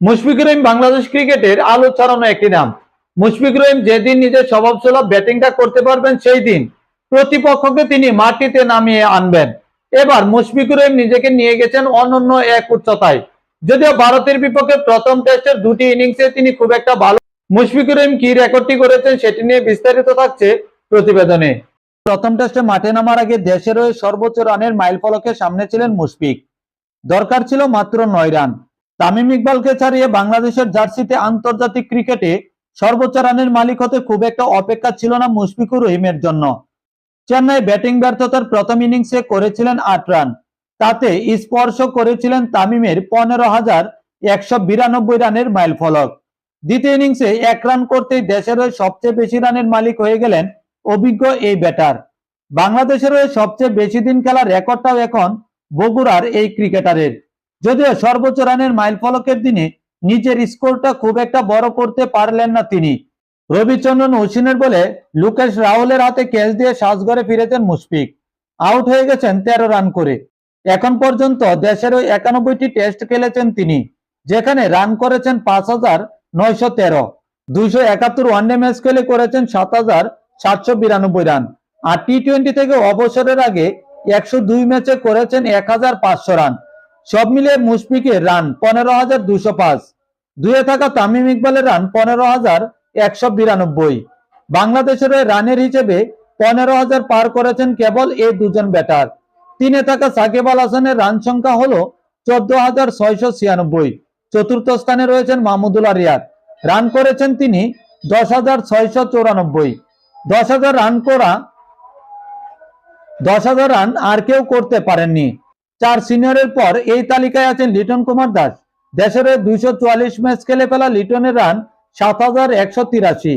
মুশফিকুর রহিম বাংলাদেশ ক্রিকেটের আলো ছড়ানো একটি নাম। মুশফিকুর রহিম যেদিন নিজের স্বভাবসুলভ ব্যাটিংটা করতে পারবেন, সেই দিন প্রতিপক্ষকে তিনি মাটিতে নামিয়ে আনবেন। এবার মুশফিকুর রহিম নিজেকে নিয়ে গেছেন অনন্য এক উচ্চতায়। যদিও ভারতের বিপক্ষে প্রথম টেস্টের দুটি ইনিংসে তিনি খুব একটা ভালো মুশফিকুর রহিম কি রেকর্ডটি করেছেন সেটি নিয়ে বিস্তারিত থাকছে প্রতিবেদনে। প্রথম টেস্টে মাঠে নামার আগে দেশের হয়ে সর্বোচ্চ রানের মাইল ফলকের সামনে ছিলেন মুশফিক। দরকার ছিল মাত্র নয় রান। তামিম ইকবালকে ছাড়িয়ে বাংলাদেশের জার্সিতে আন্তর্জাতিক ক্রিকেটে সর্বোচ্চ রানের মালিক হতে খুব একটা অপেক্ষা ছিল না মুশফিকুর রহিমের জন্য। চেন্নাই ব্যাটিং ব্যর্থতার প্রথম ইনিংসে করেছিলেন আট রান। তাতে স্পর্শ করেছিলেন তামিমের পনেরো হাজার একশো বিরানব্বই রানের মাইল ফলক। দ্বিতীয় ইনিংসে এক রান করতেই দেশের হয়ে সবচেয়ে বেশি রানের মালিক হয়ে গেলেন অভিজ্ঞ এই ব্যাটার। বাংলাদেশের হয়ে সবচেয়ে বেশি দিন খেলার রেকর্ডটাও এখন বগুড়ার এই ক্রিকেটারের। যদিও সর্বোচ্চ রানের মাইল ফলকের দিনে নিজের স্কোরটা খুব একটা বড় করতে পারলেন না তিনি। রবিচন্দ্রন অশ্বিনের বলে লুকেশ রাহুলের হাতে ক্যাচ দিয়ে সাজঘরে ফিরেছেন মুশফিক। আউট হয়ে গেছেন তেরো রান করে। এখন পর্যন্ত দেশের ওই একানব্বইটি টেস্ট খেলেছেন তিনি, যেখানে রান করেছেন পাঁচ হাজার নয়শো তেরো। দুইশো একাত্তর ওয়ানডে ম্যাচ খেলে করেছেন সাত হাজার সাতশো বিরানব্বই রান। আর টি টোয়েন্টি থেকে অবসরের আগে একশো দুই ম্যাচে করেছেন এক হাজার পাঁচশো রান। সব মিলিয়ে মুশফিকের রান পনেরো হাজার দুশো পাঁচ। দুয়ে থাকা তামিম ইকবালের রান পনেরো হাজার একশো বিরানব্বই। বাংলাদেশের রানের হিসেবে পনেরো হাজার পার করেছেন কেবল এই দুজন ব্যাটার তিনে থাকা সাকিব আল হাসানের রান সংখ্যা হল চোদ্দ হাজার ছয়শো ছিয়ানব্বই। চতুর্থ স্থানে রয়েছেন মাহমুদুল্লাহ রিয়াদ রান করেছেন তিনি দশ হাজার ছয়শো চৌরানব্বই। দশ হাজার রান করা, দশ হাজার রান আর কেউ করতে পারেননি। চার সিনিয়রের পর এই তালিকায় আছেন লিটন কুমার দাস। দেশের দুইশো চুয়াল্লিশ ম্যাচ খেলে ফেলা লিটনের রান সাত হাজার একশো তিরাশি।